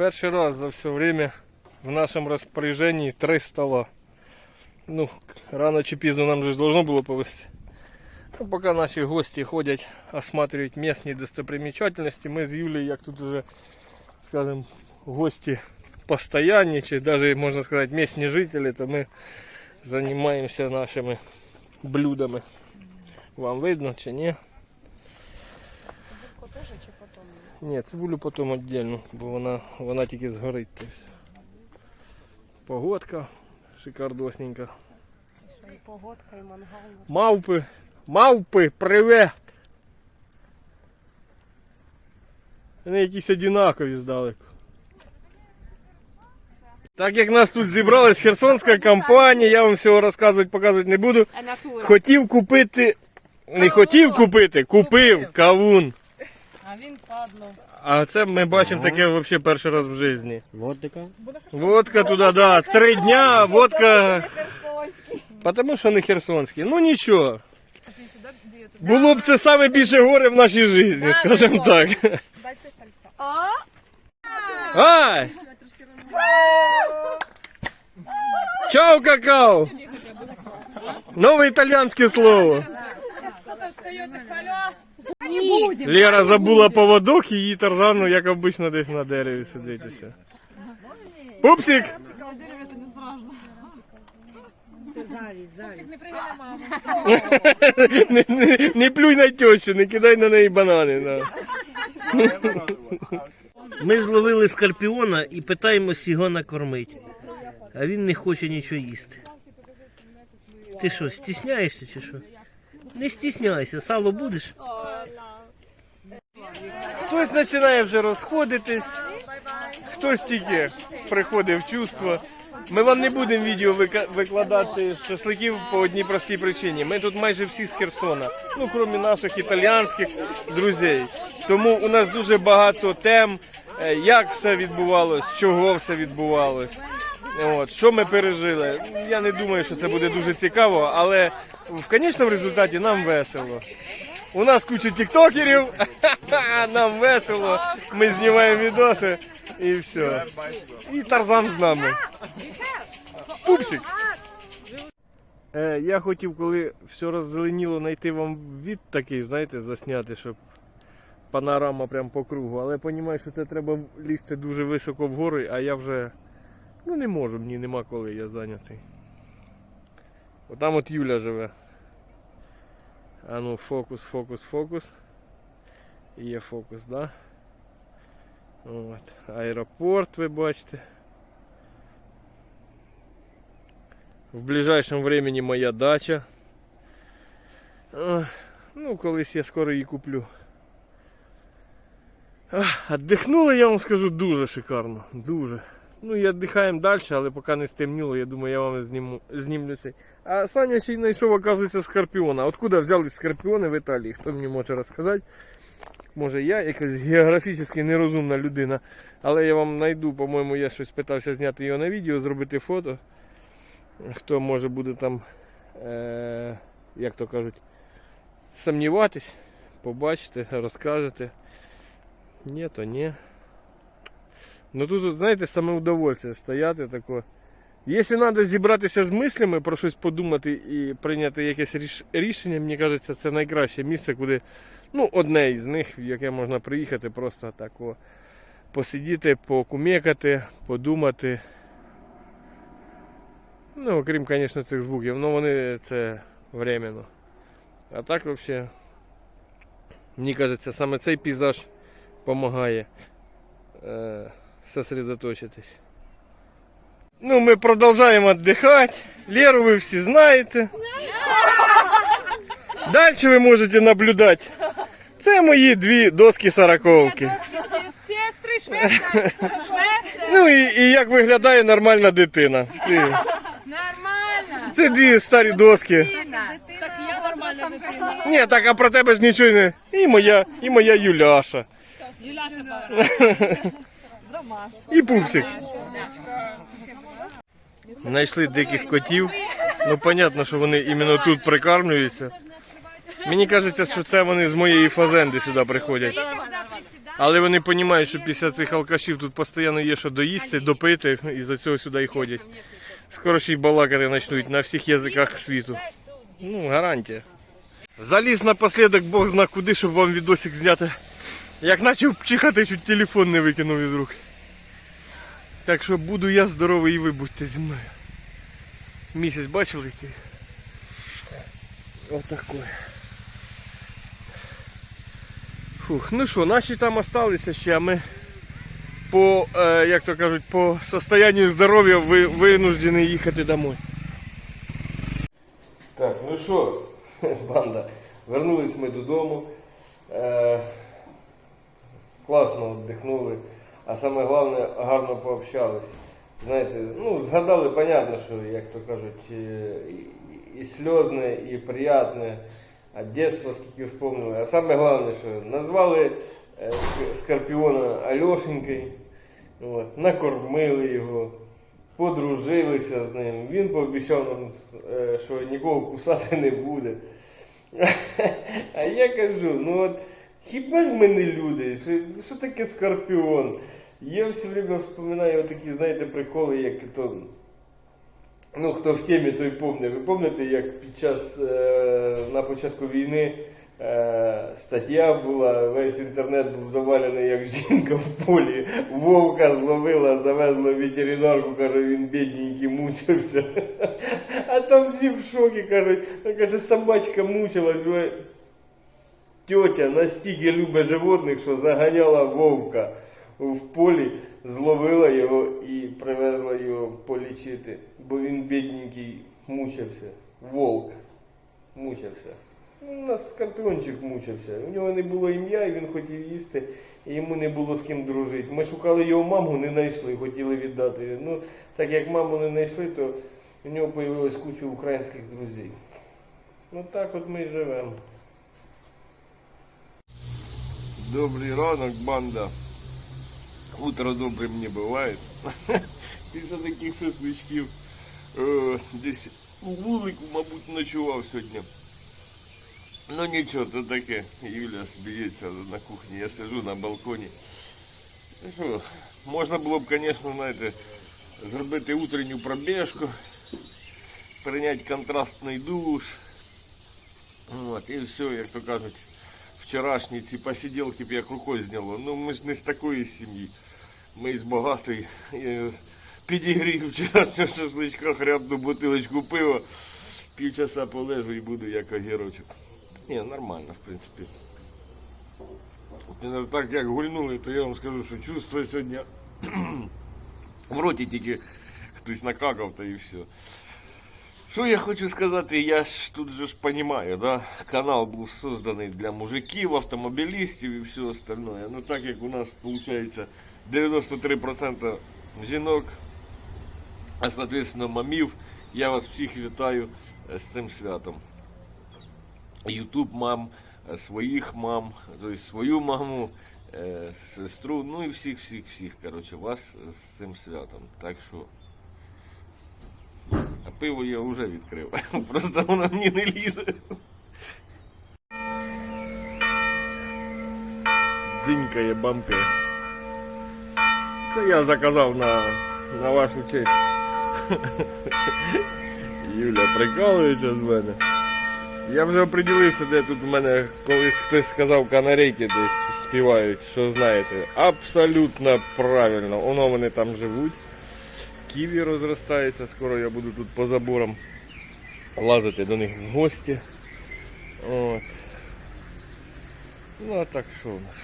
Перший раз за все время в нашем распоряжении три стола. Ну, рано чи пізно нам же ж должно було повезти. Ну, поки наші гості ходять, осматривають місні достопримечательності, ми з Юлією, як тут уже, скажем, гості постоянні, чи навіть можна сказати місні жителі, то ми займаємося нашими блюдами. Вам видно чи ні? Ні, цибулю потім віддільно, бо вона, вона тільки згорить. Погодка шикардосненька. І погодка, і мангал. Мавпи, мавпи, привет! Вони якісь одинакові здалеку. Так як нас тут зібралась херсонська компанія, я вам всього розказувати, показувати не буду. Хотів купити. Не хотів купити, купив кавун. А він падло. А це ми бачимо таке взагалі перший раз в житті. Водика. Водка туди, да. Три дня, водка. Потому що не херсонський. Ну нічого. Було б це саме більше горе в нашій житті, скажімо так. Дайте сальця. А? Ай! Чао, какао! Нове італійське слово. Хто-то встає на халя. Лера забула поводок і її тарзану, як обично, десь на дереві сидить. усе. Пупсик! Не прийде маму. не, не, не плюй на тещу, не кидай на неї банани. Да. Ми зловили скорпіона і питаємось його накормити. А він не хоче нічого їсти. Ти що, стісняєшся чи що? Не стісняйся, сало будеш? Хтось починає вже розходитись, хтось тільки приходить в чувство. Ми вам не будемо відео викладати шашликів по одній простій причині. Ми тут майже всі з Херсона, ну крім наших італіянських друзів. Тому у нас дуже багато тем, е, як все відбувалось, чого все відбувалось. От, що ми пережили. Я не думаю, що це буде дуже цікаво, але в конечному результаті нам весело. У нас куча тіктокерів, нам весело, ми знімаємо відоси і все. І Тарзан з нами. Пупсик. Е, я хотів, коли все роззеленіло, знайти вам від такий, знаєте, засняти, щоб панорама прям по кругу. Але розумію, що це треба лізти дуже високо вгору, а я вже ну не можу, мені нема коли, я зайнятий. Отам от Юля живе. А ну, фокус, фокус, фокус. Є фокус, да? От. Аеропорт, ви бачите. В ближайшем времени моя дача. Ну, колись я скоро її куплю. Отдихнули, я вам скажу, дуже шикарно. Дуже. Ну і віддихаємо далі, але поки не стемніло, я думаю, я вам зніму, знімлю цей. А Саня ще й знайшов, оказується, скорпіона. Откуда взялись скорпіони в Італії? Хто мені може розказати? Може я якась географічно нерозумна людина. Але я вам знайду, по-моєму, я щось питався зняти його на відео, зробити фото. Хто може буде там, е- як то кажуть, сумніватись, побачите, розкажете. Ні, то ні. Ну тут, знаєте, саме удовольствие стояти тако. Якщо треба зібратися з мислями, про щось подумати і прийняти якесь рішення, мені кажеться, це найкраще місце, куди, ну, одне із них, в яке можна приїхати, просто так о, посидіти, покумекати, подумати. Ну, окрім, звісно, цих звуків, ну вони це временно. А так взагалі, мені кажеться, саме цей пейзаж допомагає сосредоточитись. Ну, ми продовжуємо віддихати. Леру ви всі знаєте. Далі ви можете наблюдати. Це мої дві доски сороковки. Сестри, швестри, швестри. Ну і, і як виглядає нормальна дитина. Ти- Нормально. Це дві старі доски. Так я нормальна дитина. Ні, так а про тебе ж нічого не. І моя, і моя Юляша. Юляша. І пупсик. Знайшли диких котів. Ну, понятно, що вони іменно тут прикармлюються. Мені кажеться, що це вони з моєї фазенди сюди приходять. Але вони розуміють, що після цих алкашів тут постійно є що доїсти, допити, і за цього сюди і ходять. Скоро ще й балакати почнуть на всіх язиках світу. Ну, гарантія. Заліз напослідок, Бог зна куди, щоб вам відосик зняти. Як почав чихати, чуть телефон не викинув із рук. Так що буду я здоровий і ви будьте зі мною. Місяць бачили який? Отакой. Фух, ну що, наші там осталися ще, а ми по, е, як то кажуть, по состоянию здоров'я ви, винуждені їхати домой. Так, ну що, банда, вернулись ми додому. Е, класно віддихнули, а саме головне гарно пообщались. Знаєте, ну, згадали, понятно, що, як то кажуть, е, і, сльозне, і приятне, а дитинство скільки вспомнили. А саме головне, що назвали е, Скорпіона Альошенькою, от, накормили його, подружилися з ним. Він пообіцяв нам, е, що нікого кусати не буде. А я кажу, ну от хіба ж ми не люди? Що, що таке скорпіон? Я все время вспоминаю такі, знаєте, приколи, як то. Ну, хто в темі, той помне. Ви пам'ятаєте, як під час е, на початку війни е, стаття була, весь інтернет був завалений, як жінка в полі вовка зловила, завезла в ветеринарку, каже, він бідненький мучився. А там всі в шокі кажуть, «Ну, каже, собачка мучилась. Тьотя настільки любить животних, що заганяла вовка в полі, зловила його і привезла його полічити, бо він бідненький мучився. Волк мучився. Ну, У нас скорпіончик мучився. У нього не було ім'я, і він хотів їсти, і йому не було з ким дружити. Ми шукали його маму, не знайшли, хотіли віддати. Ну, так як маму не знайшли, то у нього з'явилась куча українських друзів. Ну так от ми і живемо. Добрий ранок, банда. Утро добрим не буває. Після таких шашличків е, десь у вулику, мабуть, ночував сьогодні. Ну нічого, то таке. Юля сміється на кухні, я сижу на балконі. Ну що, можна було б, звісно, знаєте, зробити утренню пробіжку, прийняти контрастний душ. От, і все, як то кажуть, Вчорашні ці посиділки б як рукою зняло. Ну ми ж не з такої сім'ї. Ми з багатої. Підігрів вчорашнього шашличка, хрябну бутилочку пива, півчаса полежу і буду як огірочок. Ні, нормально, в принципі. Так як гульнули, то я вам скажу, що чувство сьогодні в роті тільки хтось накакав, та і все. Що я хочу сказати, я ж тут же ж понимаю, да? канал був созданий для мужиків, автомобілістів і все остальное. Ну так як у нас виходить 93% жінок, а соответственно мамів, я вас всіх вітаю е, з цим святом. Ютуб мам, е, своїх мам, тобто свою маму, е, сестру, ну і всіх, всіх, всіх, коротше, вас з цим святом. Так що а пиво я вже відкрив. Просто воно мені не лізе. Дзинькає, бамкає. Це я заказав на, на вашу честь. Юля прикалується з мене. Я вже оприділився, де тут у мене колись хтось сказав канарейки десь співають, що знаєте. Абсолютно правильно. Воно вони там живуть. Ківі розростається, скоро я буду тут по заборам лазити до них в гості. От. Ну а так що у нас?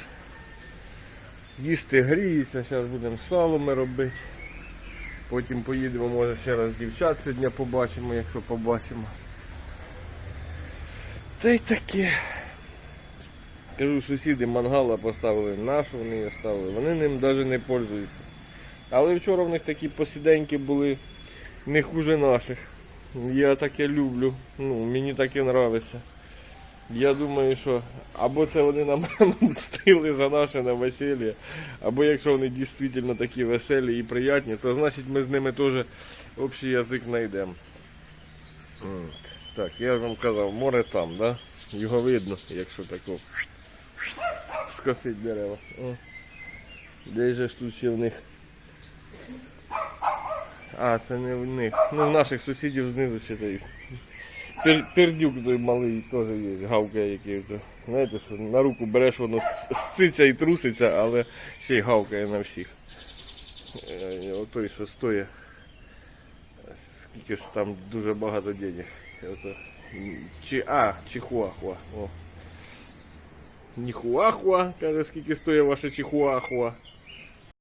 Їсти гріється, зараз будемо сало ми робити. Потім поїдемо, може ще раз дівчат сьогодні побачимо, якщо побачимо. Та й таке. Кажу, сусіди мангала поставили нашу, вони її ставили. Вони ним навіть не пользуються. Але вчора в них такі посіденьки були не хуже наших. Я таке люблю. Ну, мені таке нравиться. Я думаю, що або це вони нам мстили за наше на або якщо вони дійсно такі веселі і приятні, то значить ми з ними теж общий язик знайдемо. Так, я вам казав, море там, да? Його видно, якщо тако скосить дерева. О. Де ж тут ще в них? А, це не в них. Ну, в наших сусідів знизу ще той. Пер, пердюк той малий теж є, гавкає який. Знаєте, що на руку береш, воно сциться і труситься, але ще й гавкає на всіх. Е, Отой, що стоїть. Скільки ж там дуже багато денег. Ото, чи, а, чихуахуа. О. Ніхуахуа, каже, скільки стоїть ваша чихуахуа.